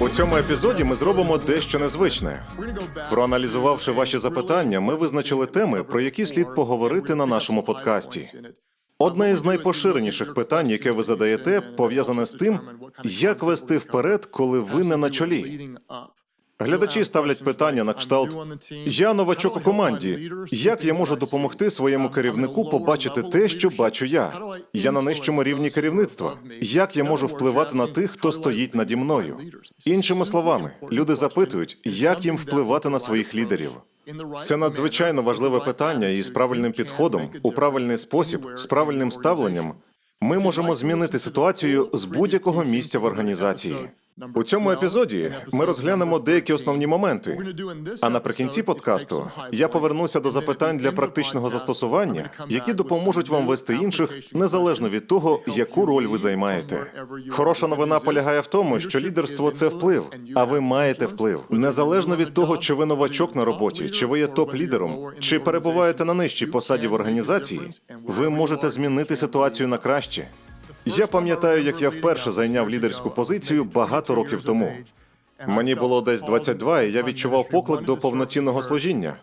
У цьому епізоді ми зробимо дещо незвичне. Проаналізувавши ваші запитання, ми визначили теми, про які слід поговорити на нашому подкасті. Одне із найпоширеніших питань, яке ви задаєте, пов'язане з тим, як вести вперед, коли ви не на чолі. Глядачі ставлять питання на кшталт: я новачок у команді. Як я можу допомогти своєму керівнику побачити те, що бачу я? Я на нижчому рівні керівництва. Як я можу впливати на тих, хто стоїть наді мною? Іншими словами, люди запитують, як їм впливати на своїх лідерів. Це надзвичайно важливе питання, і з правильним підходом, у правильний спосіб, з правильним ставленням, ми можемо змінити ситуацію з будь-якого місця в організації. У цьому епізоді ми розглянемо деякі основні моменти. А наприкінці подкасту я повернуся до запитань для практичного застосування, які допоможуть вам вести інших незалежно від того, яку роль ви займаєте. Хороша новина полягає в тому, що лідерство це вплив, а ви маєте вплив незалежно від того, чи ви новачок на роботі, чи ви є топ-лідером, чи перебуваєте на нижчій посаді в організації. Ви можете змінити ситуацію на краще. Я пам'ятаю, як я вперше зайняв лідерську позицію багато років тому. Мені було десь 22, і я відчував поклик до повноцінного служіння.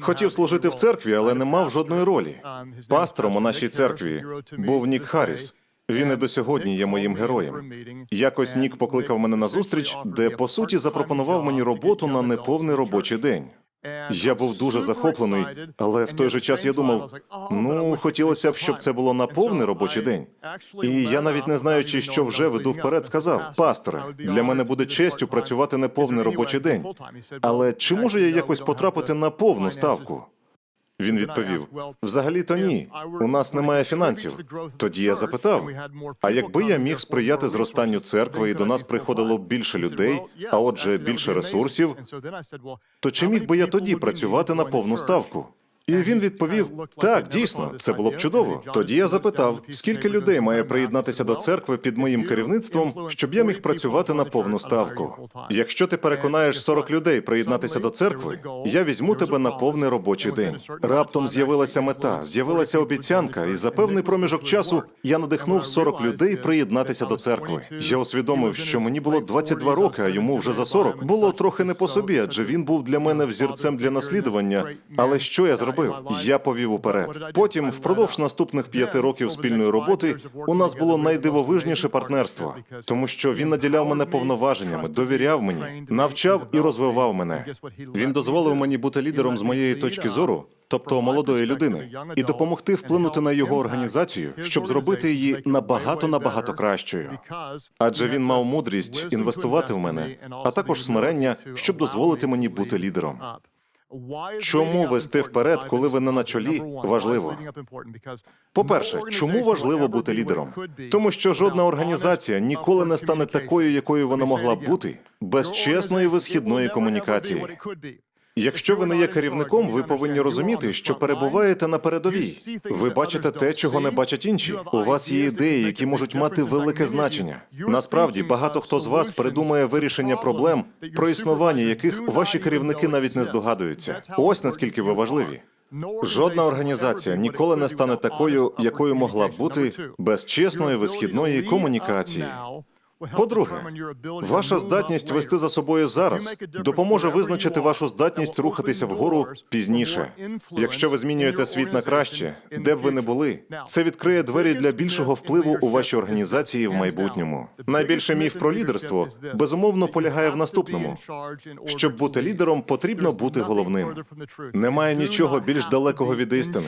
Хотів служити в церкві, але не мав жодної ролі. Пастором у нашій церкві був Нік Харріс. Він і до сьогодні є моїм героєм. Якось Нік покликав мене на зустріч, де по суті запропонував мені роботу на неповний робочий день. Я був дуже захоплений, але в той же час я думав: ну хотілося б, щоб це було на повний робочий день. І я навіть не знаючи, що вже веду вперед, сказав: пасторе, для мене буде честю працювати не повний робочий день. Але чи можу я якось потрапити на повну ставку? Він відповів: взагалі-то ні. У нас немає фінансів. Тоді я запитав: а якби я міг сприяти зростанню церкви і до нас приходило більше людей, а отже, більше ресурсів, то чи міг би я тоді працювати на повну ставку? І він відповів: так, дійсно, це було б чудово. Тоді я запитав, скільки людей має приєднатися до церкви під моїм керівництвом, щоб я міг працювати на повну ставку. Якщо ти переконаєш 40 людей приєднатися до церкви, я візьму тебе на повний робочий день. Раптом з'явилася мета, з'явилася обіцянка, і за певний проміжок часу я надихнув 40 людей приєднатися до церкви. Я усвідомив, що мені було 22 роки, а йому вже за 40. Було трохи не по собі, адже він був для мене взірцем для наслідування. Але що я зробив? Я повів уперед. Потім, впродовж наступних п'яти років спільної роботи, у нас було найдивовижніше партнерство, тому що він наділяв мене повноваженнями, довіряв мені, навчав і розвивав мене. Він дозволив мені бути лідером з моєї точки зору, тобто молодої людини, і допомогти вплинути на його організацію, щоб зробити її набагато набагато кращою. Адже він мав мудрість інвестувати в мене, а також смирення, щоб дозволити мені бути лідером. Чому вести вперед, коли ви не на чолі, важливо. По-перше, чому важливо бути лідером? Тому що жодна організація ніколи не стане такою, якою вона могла бути, без чесної висхідної комунікації. Якщо ви не є керівником, ви повинні розуміти, що перебуваєте на передовій. Ви бачите те, чого не бачать інші. У вас є ідеї, які можуть мати велике значення. Насправді, багато хто з вас придумає вирішення проблем, про існування яких ваші керівники навіть не здогадуються. Ось наскільки ви важливі. Жодна організація ніколи не стане такою, якою могла б бути без чесної висхідної комунікації. По-друге, ваша здатність вести за собою зараз допоможе визначити вашу здатність рухатися вгору пізніше. Якщо ви змінюєте світ на краще, де б ви не були, це відкриє двері для більшого впливу у вашій організації в майбутньому. Найбільший міф про лідерство безумовно полягає в наступному: щоб бути лідером, потрібно бути головним. Немає нічого більш далекого від істини.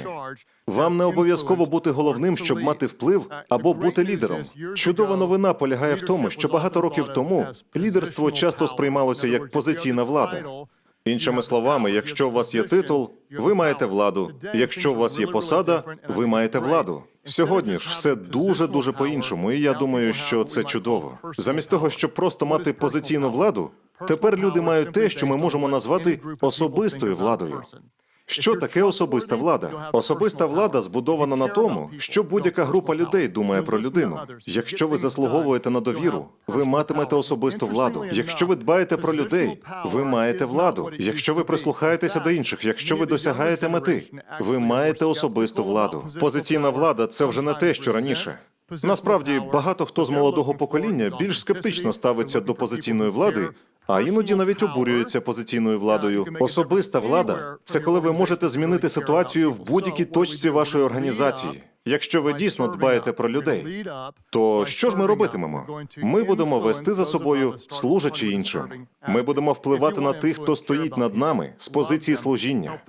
Вам не обов'язково бути головним, щоб мати вплив або бути лідером. Чудова новина полягає в тому, що багато років тому лідерство часто сприймалося як позиційна влада. Іншими словами, якщо у вас є титул, ви маєте владу. Якщо у вас є посада, ви маєте владу. Сьогодні ж все дуже дуже по-іншому, і я думаю, що це чудово. Замість того, щоб просто мати позиційну владу, тепер люди мають те, що ми можемо назвати особистою владою. Що таке особиста влада? Особиста влада збудована на тому, що будь-яка група людей думає про людину. Якщо ви заслуговуєте на довіру, ви матимете особисту владу. Якщо ви дбаєте про людей, ви маєте владу. Якщо ви прислухаєтеся до інших, якщо ви досягаєте мети, ви маєте особисту владу. Позиційна влада це вже не те, що раніше. Насправді, багато хто з молодого покоління більш скептично ставиться до позиційної влади, а іноді навіть обурюється позиційною владою. Особиста влада це коли ви можете змінити ситуацію в будь-якій точці вашої організації. Якщо ви дійсно дбаєте про людей, то що ж ми робитимемо? Ми будемо вести за собою, служачи іншим. Ми будемо впливати на тих, хто стоїть над нами з позиції служіння.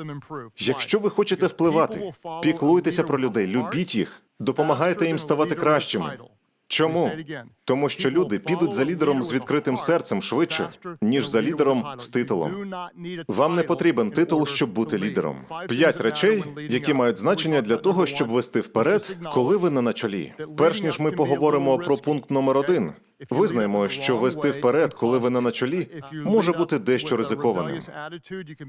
Якщо ви хочете впливати, піклуйтеся про людей, любіть їх, допомагайте їм ставати кращими. Чому? Тому що люди підуть за лідером з відкритим серцем швидше, ніж за лідером з титулом. Вам не потрібен титул, щоб бути лідером. П'ять речей, які мають значення для того, щоб вести вперед, коли ви не на чолі. Перш ніж ми поговоримо про пункт номер один, визнаємо, що вести вперед, коли ви не на чолі, може бути дещо ризикованим.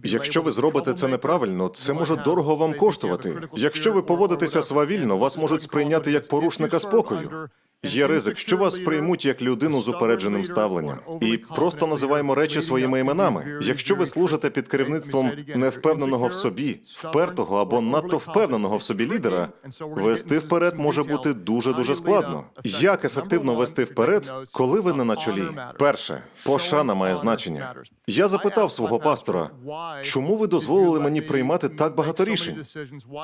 Якщо ви зробите це неправильно, це може дорого вам коштувати. Якщо ви поводитеся свавільно, вас можуть сприйняти як порушника спокою. Є ризик, що вас сприймуть як людину з упередженим ставленням, і просто називаємо речі своїми іменами. Якщо ви служите під керівництвом невпевненого в собі, впертого або надто впевненого в собі лідера, вести вперед може бути дуже дуже складно. Як ефективно вести вперед, коли ви не на чолі? Перше, пошана має значення. Я запитав свого пастора, чому ви дозволили мені приймати так багато рішень?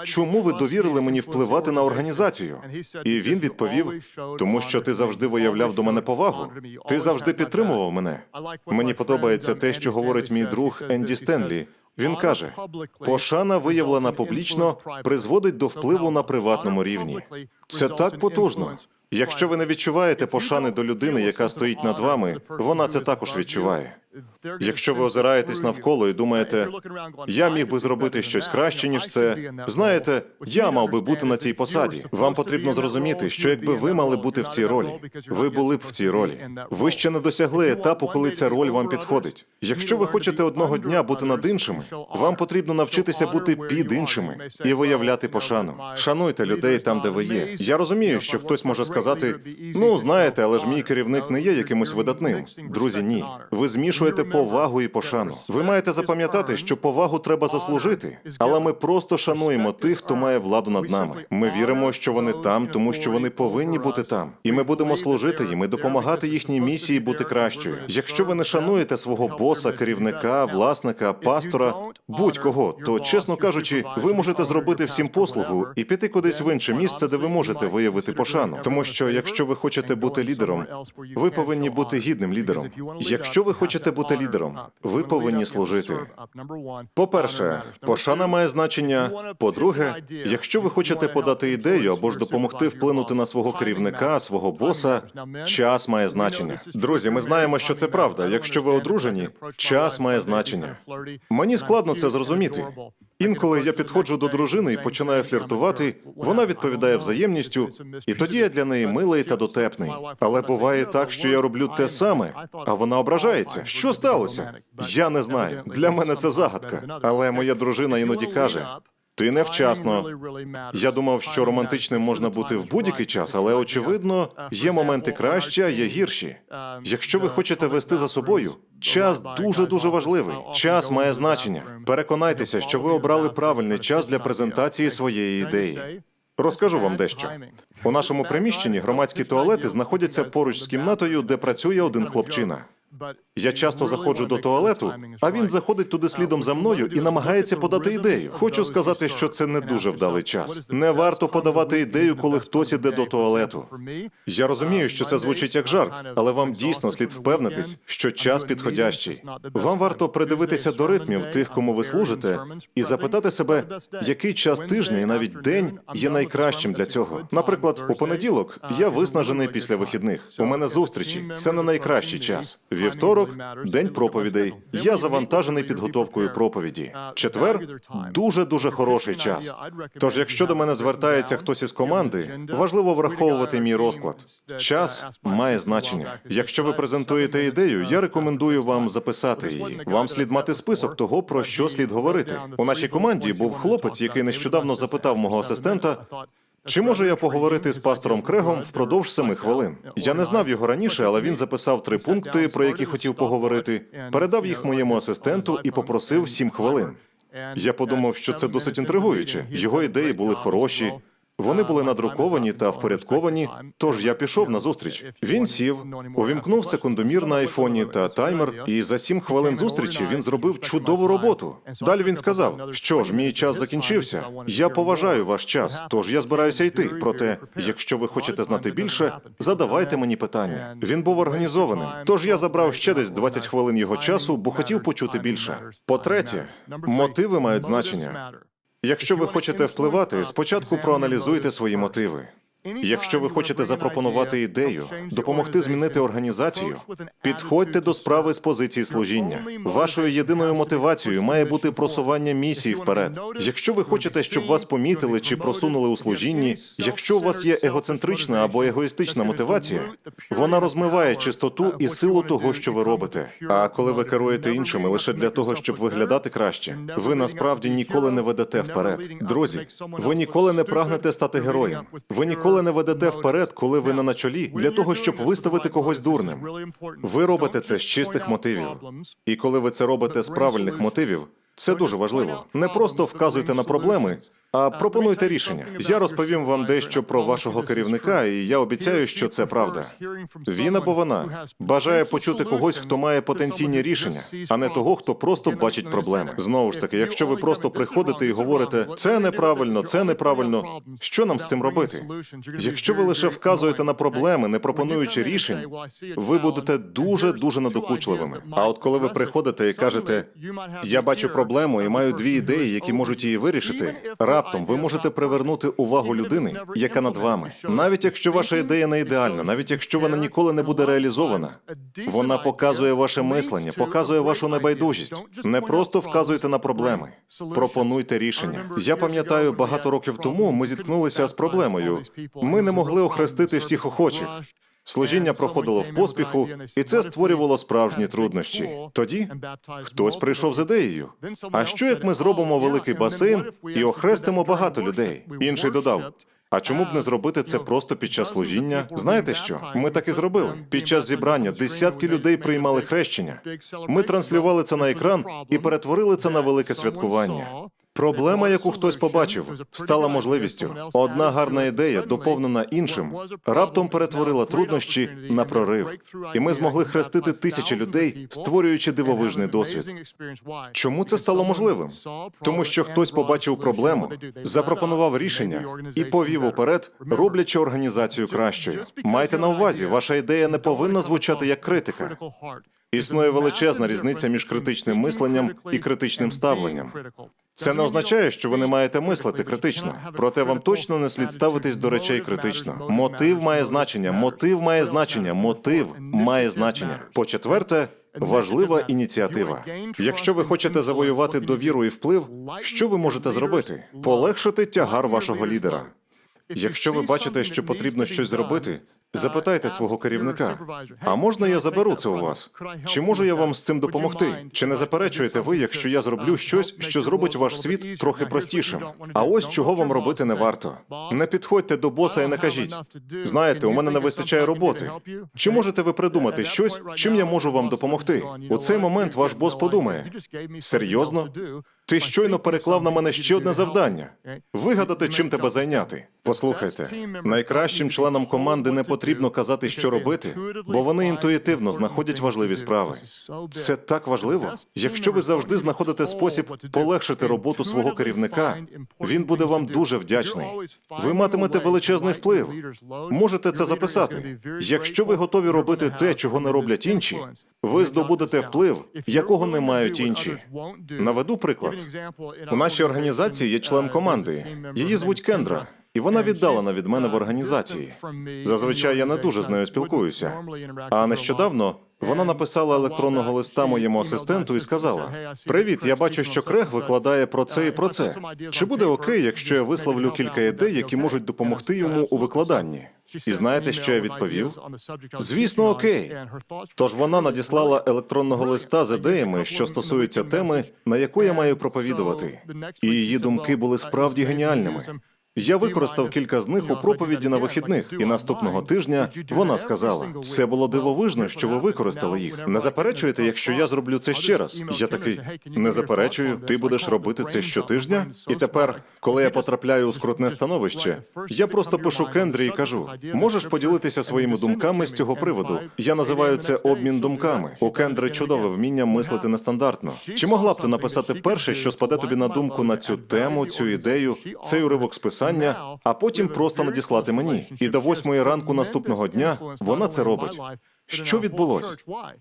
Чому ви довірили мені впливати на організацію? І він відповів: тому що ти завжди виявляв до мене повагу. Ти завжди підтримував мене. Мені подобається те, що говорить мій друг Енді Стенлі. Він каже: пошана, виявлена публічно, призводить до впливу на приватному рівні. Це так потужно. Якщо ви не відчуваєте пошани до людини, яка стоїть над вами, вона це також відчуває. Якщо ви озираєтесь навколо і думаєте, я міг би зробити щось краще, ніж це. Знаєте, я мав би бути на цій посаді. Вам потрібно зрозуміти, що якби ви мали бути в цій ролі, ви були б в цій ролі. Ви ще не досягли етапу, коли ця роль вам підходить. Якщо ви хочете одного дня бути над іншими, вам потрібно навчитися бути під іншими і виявляти пошану. Шануйте людей там, де ви є. Я розумію, що хтось може сказати: ну знаєте, але ж мій керівник не є якимось видатним. Друзі, ні. Ви змішуєте повагу і пошану. Ви маєте запам'ятати, що повагу треба заслужити, але ми просто шануємо тих, хто має владу над нами. Ми віримо, що вони там, тому що вони повинні бути там, і ми будемо служити їм і допомагати їхній місії бути кращою. Якщо ви не шануєте свого боса, керівника, власника, пастора, будь-кого, то чесно кажучи, ви можете зробити всім послугу і піти кудись в інше місце, де ви можете виявити пошану. Тому що якщо ви хочете бути лідером, ви повинні бути гідним лідером. Якщо ви хочете бути лідером, ви повинні служити. По-перше, пошана має значення. По-друге, якщо ви хочете подати ідею або ж допомогти вплинути на свого керівника, свого боса, час має значення. Друзі, ми знаємо, що це правда. Якщо ви одружені, час має значення. Мені складно це зрозуміти. Інколи я підходжу до дружини і починаю фліртувати, вона відповідає взаємністю, і тоді я для неї милий та дотепний. Але буває так, що я роблю те саме, а вона ображається. Що сталося? Я не знаю. Для мене це загадка. Але моя дружина іноді каже: ти невчасно. Я думав, що романтичним можна бути в будь-який час, але очевидно, є моменти кращі, а є гірші. Якщо ви хочете вести за собою, час дуже дуже важливий. Час має значення. Переконайтеся, що ви обрали правильний час для презентації своєї ідеї. Розкажу вам дещо. У нашому приміщенні громадські туалети знаходяться поруч з кімнатою, де працює один хлопчина. Я часто заходжу до туалету, а він заходить туди слідом за мною і намагається подати ідею. Хочу сказати, що це не дуже вдалий час. Не варто подавати ідею, коли хтось іде до туалету. Я розумію, що це звучить як жарт, але вам дійсно слід впевнитись, що час підходящий. Вам варто придивитися до ритмів тих, кому ви служите, і запитати себе, який час тижня і навіть день є найкращим для цього. Наприклад, у понеділок я виснажений після вихідних. У мене зустрічі. Це не найкращий час. Вівторок день проповідей. Я завантажений підготовкою проповіді. Четвер дуже дуже хороший час. Тож, якщо до мене звертається хтось із команди, важливо враховувати мій розклад. Час має значення. Якщо ви презентуєте ідею, я рекомендую вам записати її. Вам слід мати список того, про що слід говорити. У нашій команді був хлопець, який нещодавно запитав мого асистента. Чи можу я поговорити з пастором Крегом впродовж семи хвилин? Я не знав його раніше, але він записав три пункти, про які хотів поговорити, передав їх моєму асистенту і попросив сім хвилин. Я подумав, що це досить інтригуюче. Його ідеї були хороші. Вони були надруковані та впорядковані. Тож я пішов на зустріч. Він сів, увімкнув секундомір на айфоні та таймер, і за сім хвилин зустрічі він зробив чудову роботу. Далі він сказав: що ж, мій час закінчився. Я поважаю ваш час, тож я збираюся йти. Проте, якщо ви хочете знати більше, задавайте мені питання. Він був організованим. Тож я забрав ще десь 20 хвилин його часу, бо хотів почути більше. По-третє, мотиви мають значення. Якщо ви хочете впливати, спочатку проаналізуйте свої мотиви. Якщо ви хочете запропонувати ідею, допомогти змінити організацію, підходьте до справи з позиції служіння. Вашою єдиною мотивацією має бути просування місії вперед. Якщо ви хочете, щоб вас помітили чи просунули у служінні, якщо у вас є егоцентрична або егоїстична мотивація, вона розмиває чистоту і силу того, що ви робите. А коли ви керуєте іншими лише для того, щоб виглядати краще, ви насправді ніколи не ведете вперед. Друзі, ви ніколи не прагнете стати героєм. Ви ніколи не ведете вперед, коли ви не на чолі, для того, щоб виставити когось дурним. Ви робите це з чистих мотивів. І коли ви це робите з правильних мотивів, це дуже важливо. Не просто вказуйте на проблеми, а пропонуйте рішення. Я розповім вам дещо про вашого керівника, і я обіцяю, що це правда. Він або вона бажає почути когось, хто має потенційні рішення, а не того, хто просто бачить проблеми. Знову ж таки, якщо ви просто приходите і говорите це неправильно, це неправильно. Що нам з цим робити? Якщо ви лише вказуєте на проблеми, не пропонуючи рішень, ви будете дуже дуже надокучливими. А от коли ви приходите і кажете, я бачу проблему і маю дві ідеї, які можуть її вирішити. Раптом ви можете привернути увагу людини, яка над вами. Навіть якщо ваша ідея не ідеальна, навіть якщо вона ніколи не буде реалізована, вона показує ваше мислення, показує вашу небайдужість. Не просто вказуйте на проблеми, пропонуйте рішення. Я пам'ятаю, багато років тому ми зіткнулися з проблемою. Ми не могли охрестити всіх охочих. Служіння проходило в поспіху, і це створювало справжні труднощі. Тоді хтось прийшов з ідеєю. А що як ми зробимо великий басейн і охрестимо багато людей? Інший додав. А чому б не зробити це просто під час служіння? Знаєте що? Ми так і зробили. Під час зібрання десятки людей приймали хрещення. Ми транслювали це на екран і перетворили це на велике святкування. Проблема, яку хтось побачив, стала можливістю. Одна гарна ідея, доповнена іншим, раптом перетворила труднощі на прорив. І ми змогли хрестити тисячі людей, створюючи дивовижний досвід. Чому це стало можливим? Тому що хтось побачив проблему, запропонував рішення і повів уперед, роблячи організацію кращою. Майте на увазі, ваша ідея не повинна звучати як критика. Існує величезна різниця між критичним мисленням і критичним ставленням. Це не означає, що ви не маєте мислити критично, проте вам точно не слід ставитись до речей критично. Мотив має значення, мотив має значення, мотив має значення. По-четверте, важлива ініціатива. Якщо ви хочете завоювати довіру і вплив, що ви можете зробити? Полегшити тягар вашого лідера. Якщо ви бачите, що потрібно щось зробити, запитайте свого керівника. А можна я заберу це у вас? Чи можу я вам з цим допомогти? Чи не заперечуєте ви, якщо я зроблю щось, що зробить ваш світ трохи простішим? А ось чого вам робити не варто. Не підходьте до боса і не кажіть. Знаєте, у мене не вистачає роботи. Чи можете ви придумати щось, чим я можу вам допомогти? У цей момент ваш бос подумає: серйозно? Ти щойно переклав на мене ще одне завдання вигадати, чим тебе зайняти. Послухайте, найкращим членам команди не потрібно казати, що робити, бо вони інтуїтивно знаходять важливі справи. Це так важливо. Якщо ви завжди знаходите спосіб полегшити роботу свого керівника, він буде вам дуже вдячний. Ви матимете величезний вплив. Можете це записати. Якщо ви готові робити те, чого не роблять інші, ви здобудете вплив, якого не мають інші. Наведу приклад. У нашій організації є член команди. Її звуть Кендра. І вона віддалена від мене в організації. Зазвичай я не дуже з нею спілкуюся. А нещодавно вона написала електронного листа моєму асистенту і сказала: Привіт, я бачу, що Крег викладає про це і про це. Чи буде окей, якщо я висловлю кілька ідей, які можуть допомогти йому у викладанні? І знаєте, що я відповів? Звісно, окей. Тож вона надіслала електронного листа з ідеями, що стосуються теми, на яку я маю проповідувати. І її думки були справді геніальними. Я використав кілька з них у проповіді на вихідних, і наступного тижня вона сказала: це було дивовижно, що ви використали їх. Не заперечуєте, якщо я зроблю це ще раз. Я такий не заперечую. Ти будеш робити це щотижня. І тепер, коли я потрапляю у скрутне становище, я просто пишу Кендрі і кажу: можеш поділитися своїми думками з цього приводу. Я називаю це обмін думками. У Кендри чудове вміння мислити нестандартно. Чи могла б ти написати перше, що спаде тобі на думку на цю тему, цю ідею, цей уривок з писання, а потім просто надіслати мені. І до восьмої ранку наступного дня вона це робить. Що відбулось?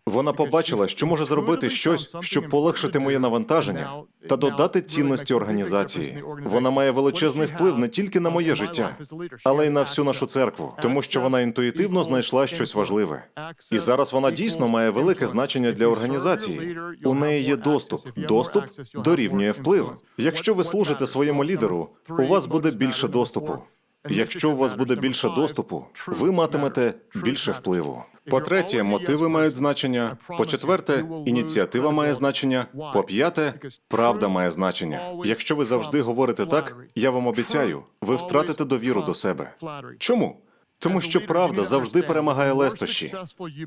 Вона побачила, що може зробити щось, щоб полегшити моє навантаження та додати цінності організації. Вона має величезний вплив не тільки на моє життя, але й на всю нашу церкву, тому що вона інтуїтивно знайшла щось важливе. І зараз вона дійсно має велике значення для організації. У неї є доступ. Доступ дорівнює вплив. Якщо ви служите своєму лідеру, у вас буде більше доступу. Якщо у вас буде більше доступу, ви матимете більше впливу. По-третє, мотиви мають значення. По-четверте, ініціатива має значення. По-п'яте, правда має значення. Якщо ви завжди говорите так, я вам обіцяю, ви втратите довіру до себе. Чому? Тому що правда завжди перемагає лестощі.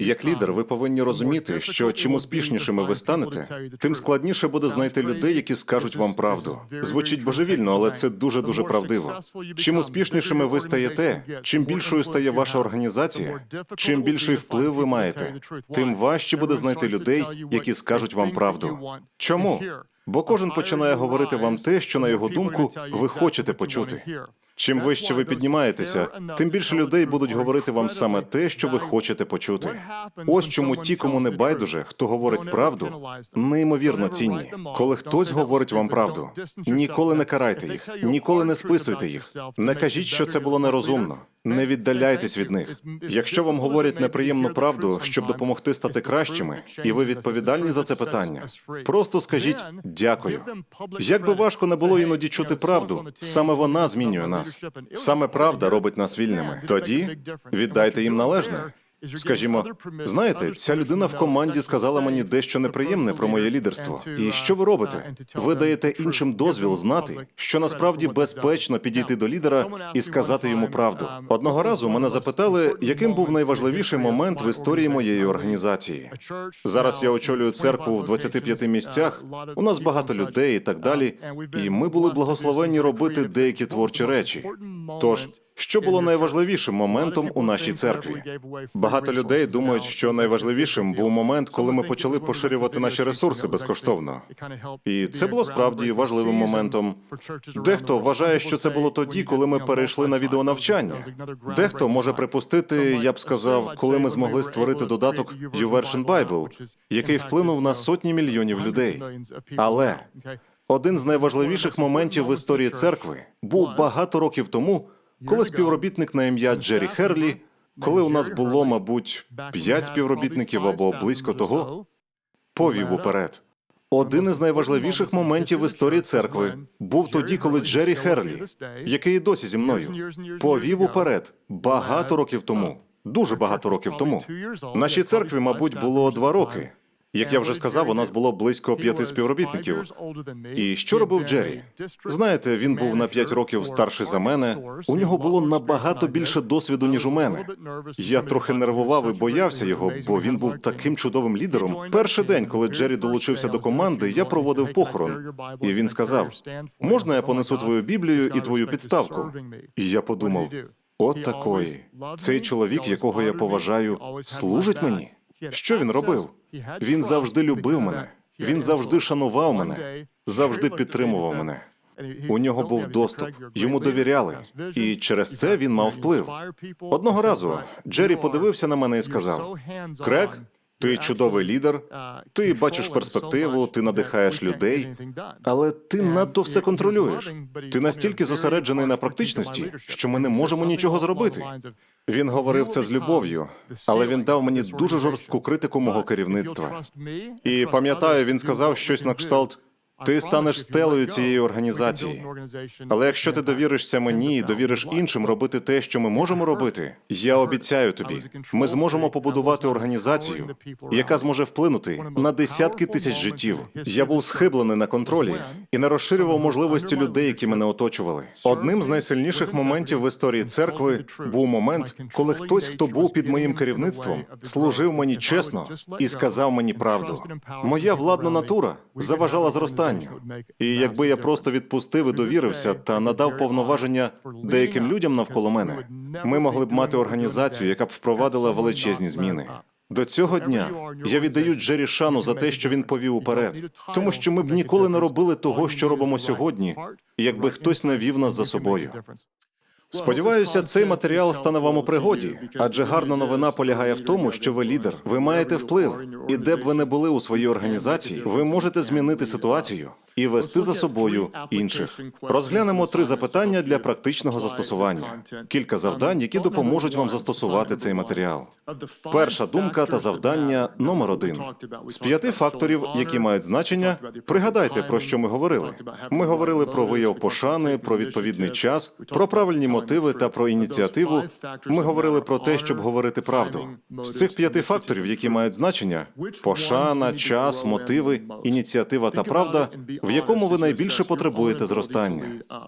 Як лідер, ви повинні розуміти, що чим успішнішими ви станете, тим складніше буде знайти людей, які скажуть вам правду. Звучить божевільно, але це дуже дуже правдиво. Чим успішнішими ви стаєте, чим більшою стає ваша організація, чим більший вплив ви маєте, тим важче буде знайти людей, які скажуть вам правду. Чому? Бо кожен починає говорити вам те, що на його думку ви хочете почути. Чим вище ви піднімаєтеся, тим більше людей будуть говорити вам саме те, що ви хочете почути. Ось чому ті, кому не байдуже, хто говорить правду, неймовірно цінні. Коли хтось говорить вам правду, ніколи не карайте їх, ніколи не списуйте їх. Не кажіть, що це було нерозумно. Не віддаляйтесь від них. Якщо вам говорять неприємну правду, щоб допомогти стати кращими, і ви відповідальні за це питання, просто скажіть дякую. Як би важко не було іноді чути правду, саме вона змінює нас. Саме правда робить нас вільними. Тоді віддайте їм належне. Скажімо, знаєте, ця людина в команді сказала мені дещо неприємне про моє лідерство. І що ви робите? Ви даєте іншим дозвіл знати, що насправді безпечно підійти до лідера і сказати йому правду. Одного разу мене запитали, яким був найважливіший момент в історії моєї організації. Зараз я очолюю церкву в 25 місцях. У нас багато людей і так далі. І ми були благословенні робити деякі творчі речі. Тож, що було найважливішим моментом у нашій церкві? Багато людей думають, що найважливішим був момент, коли ми почали поширювати наші ресурси безкоштовно. І це було справді важливим моментом. Дехто вважає, що це було тоді, коли ми перейшли на відеонавчання. Дехто може припустити, я б сказав, коли ми змогли створити додаток YouVersion Bible, який вплинув на сотні мільйонів людей. Але один з найважливіших моментів в історії церкви був багато років тому, коли співробітник на ім'я Джері Херлі, коли у нас було, мабуть, п'ять співробітників або близько того, повів уперед. Один із найважливіших моментів в історії церкви був тоді, коли Джері Херлі, який і досі зі мною, повів уперед багато років тому, дуже багато років тому. Нашій церкві, мабуть, було два роки. Як я вже сказав, у нас було близько п'яти співробітників. І що робив Джері? Знаєте, він був на п'ять років старший за мене. У нього було набагато більше досвіду, ніж у мене. Я трохи нервував і боявся його, бо він був таким чудовим лідером. Перший день, коли Джері долучився до команди, я проводив похорон, і він сказав: можна я понесу твою біблію і твою підставку? І я подумав: от такої. Цей чоловік, якого я поважаю, служить мені. Що він робив? Він завжди любив мене. Він завжди шанував мене, завжди підтримував мене. У нього був доступ, йому довіряли, і через це він мав вплив. Одного разу Джері подивився на мене і сказав: Крек, ти чудовий лідер, ти бачиш перспективу, ти надихаєш людей, але ти надто все контролюєш. Ти настільки зосереджений на практичності, що ми не можемо нічого зробити. Він говорив це з любов'ю, але він дав мені дуже жорстку критику мого керівництва. І пам'ятаю, він сказав щось на кшталт: Ти станеш стелею цієї організації. Але якщо ти довіришся мені і довіриш іншим робити те, що ми можемо робити, я обіцяю тобі, ми зможемо побудувати організацію, яка зможе вплинути на десятки тисяч життів. Я був схиблений на контролі і не розширював можливості людей, які мене оточували. Одним з найсильніших моментів в історії церкви був момент, коли хтось, хто був під моїм керівництвом, служив мені чесно і сказав мені правду. Моя владна натура заважала зростанню. І якби я просто відпустив і довірився та надав повноваження деяким людям навколо мене, ми могли б мати організацію, яка б впровадила величезні зміни. До цього дня я віддаю Джері шану за те, що він повів уперед, тому що ми б ніколи не робили того, що робимо сьогодні, якби хтось не вів нас за собою. Сподіваюся, цей матеріал стане вам у пригоді, адже гарна новина полягає в тому, що ви лідер, ви маєте вплив, і де б ви не були у своїй організації, ви можете змінити ситуацію і вести за собою інших. Розглянемо три запитання для практичного застосування, кілька завдань, які допоможуть вам застосувати цей матеріал. Перша думка та завдання номер один з п'яти факторів, які мають значення. Пригадайте про що ми говорили. Ми говорили про вияв пошани, про відповідний час, про правильні мотиви та про ініціативу. Ми говорили про те, щоб говорити правду. З цих п'яти факторів, які мають значення: пошана, час, мотиви, ініціатива та правда, в якому ви найбільше потребуєте зростання.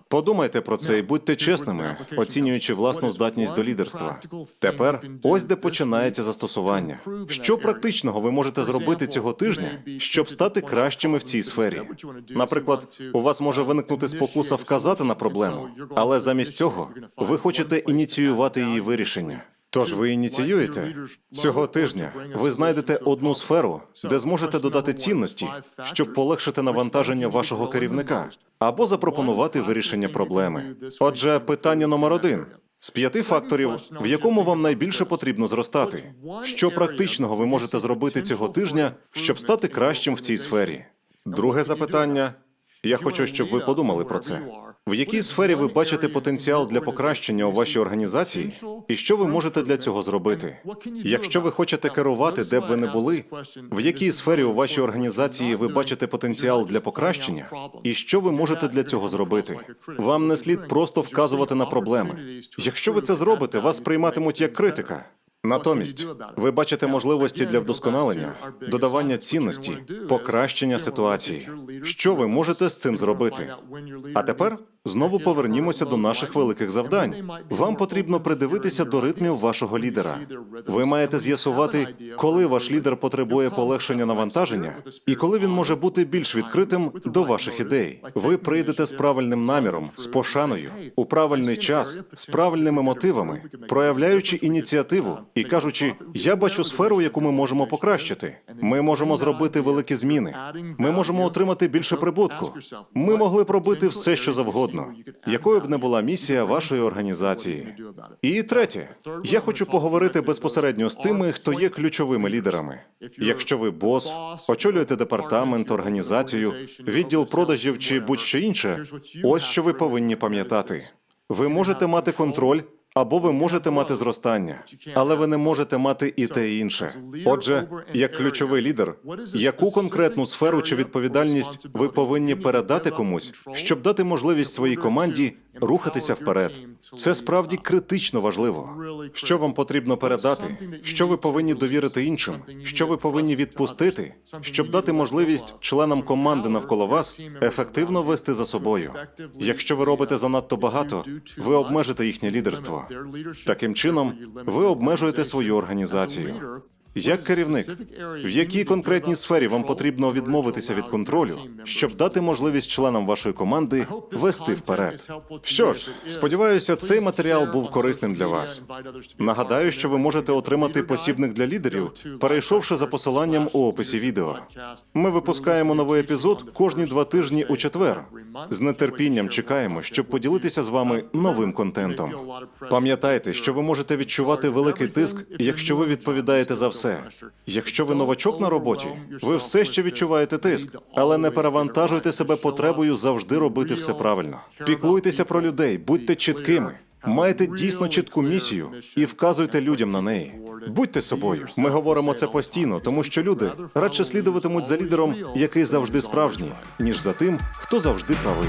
Подумайте про це і будьте чесними, оцінюючи власну здатність до лідерства. Тепер ось де починається застосування. Що практичного ви можете зробити цього тижня, щоб стати кращими в цій сфері? Наприклад, у вас може виникнути спокуса вказати на проблему, але замість цього ви хочете ініціювати її вирішення. Тож ви ініціюєте цього тижня. Ви знайдете одну сферу, де зможете додати цінності, щоб полегшити навантаження вашого керівника або запропонувати вирішення проблеми. Отже, питання номер один. З п'яти факторів, в якому вам найбільше потрібно зростати, що практичного ви можете зробити цього тижня, щоб стати кращим в цій сфері? Друге запитання. Я хочу, щоб ви подумали про це. В якій сфері ви бачите потенціал для покращення у вашій організації, і що ви можете для цього зробити? Якщо ви хочете керувати, де б ви не були, в якій сфері у вашій організації ви бачите потенціал для покращення, і що ви можете для цього зробити? Вам не слід просто вказувати на проблеми. Якщо ви це зробите, вас сприйматимуть як критика. Натомість ви бачите можливості для вдосконалення, додавання цінності, покращення ситуації. Що ви можете з цим зробити? А тепер знову повернімося до наших великих завдань. Вам потрібно придивитися до ритмів вашого лідера. Ви маєте з'ясувати, коли ваш лідер потребує полегшення навантаження, і коли він може бути більш відкритим до ваших ідей. Ви прийдете з правильним наміром, з пошаною, у правильний час, з правильними мотивами, проявляючи ініціативу і кажучи, я бачу сферу, яку ми можемо покращити. Ми можемо зробити великі зміни. Ми можемо отримати більше прибутку. Ми могли б робити все, що завгодно, якою б не була місія вашої організації. І третє, я хочу поговорити безпосередньо з тими, хто є ключовими лідерами. Якщо ви бос, очолюєте департамент, організацію, відділ продажів чи будь-що інше, ось що ви повинні пам'ятати. Ви можете мати контроль. Або ви можете мати зростання, але ви не можете мати і те і інше. Отже, як ключовий лідер, яку конкретну сферу чи відповідальність ви повинні передати комусь, щоб дати можливість своїй команді рухатися вперед? Це справді критично важливо. Що вам потрібно передати? Що ви повинні довірити іншим? Що ви повинні відпустити, щоб дати можливість членам команди навколо вас ефективно вести за собою? Якщо ви робите занадто багато, ви обмежите їхнє лідерство. Таким чином, ви обмежуєте свою організацію. Як керівник, в якій конкретній сфері вам потрібно відмовитися від контролю, щоб дати можливість членам вашої команди вести вперед? Що ж, сподіваюся, цей матеріал був корисним для вас. Нагадаю, що ви можете отримати посібник для лідерів, перейшовши за посиланням у описі відео. Ми випускаємо новий епізод кожні два тижні у четвер. З нетерпінням чекаємо, щоб поділитися з вами новим контентом. Пам'ятайте, що ви можете відчувати великий тиск, якщо ви відповідаєте за все. Якщо ви новачок на роботі, ви все ще відчуваєте тиск, але не перевантажуйте себе потребою завжди робити все правильно. Піклуйтеся про людей, будьте чіткими. Маєте дійсно чітку місію і вказуйте людям на неї. Будьте собою. Ми говоримо це постійно, тому що люди радше слідуватимуть за лідером, який завжди справжній, ніж за тим, хто завжди правий.